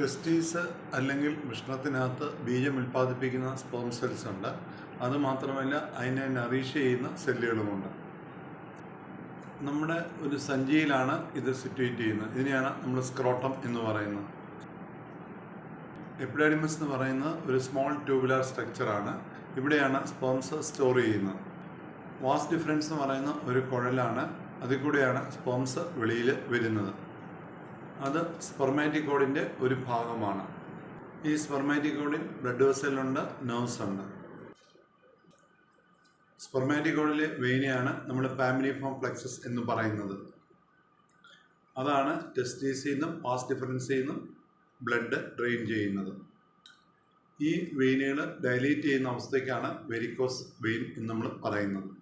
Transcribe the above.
Testes അല്ലെങ്കിൽ വൃഷ്ണത്തിനകത്ത് ബീജം ഉൽപ്പാദിപ്പിക്കുന്ന സ്പോം സെൽസ് ഉണ്ട് അതുമാത്രമല്ല അതിനെ നറീഷ് ചെയ്യുന്ന സെല്ലുകളുമുണ്ട് നമ്മുടെ ഒരു സഞ്ചിയിലാണ് ഇത് സിറ്റുവേറ്റ് ചെയ്യുന്നത്. ഇതിനെയാണ് നമ്മൾ സ്ക്രോട്ടം എന്ന് പറയുന്നത്. എപ്പിഡാഡിമസ് എന്ന് പറയുന്നത് ഒരു സ്മോൾ ട്യൂബുലാർ സ്ട്രക്ചറാണ് ഇവിടെയാണ് സ്പോംസ് സ്റ്റോർ ചെയ്യുന്നത്. വാസ് ഡിഫറൻസ് എന്ന് പറയുന്ന ഒരു കുഴലാണ്. അതിൽ കൂടെയാണ് സ്പോംസ് വെളിയിൽ വരുന്നത്. അത് സ്പെർമാറ്റിക്കോഡിന്റെ ഒരു ഭാഗമാണ്. ഈ സ്പെർമാറ്റിക്കോഡിൽ ബ്ലഡ് വെസലുണ്ട് നെർവ്സ് ഉണ്ട്. സ്പെർമാറ്റിക്കോഡിലെ വെയിനെയാണ് നമ്മൾ ഫാമിലി ഫോം പ്ലെക്സസ് എന്ന് പറയുന്നത്. അതാണ് ടെസ്റ്റീസിൽ നിന്നും പാസ് ഡിഫറൻസിൽ നിന്നും ബ്ലഡ് ഡ്രെയിൻ ചെയ്യുന്നത്. ഈ വെയിനുകൾ ഡയലേറ്റ് ചെയ്യുന്ന അവസ്ഥയ്ക്കാണ് വെരിക്കോസ് വെയിൻ എന്ന് നമ്മൾ പറയുന്നത്.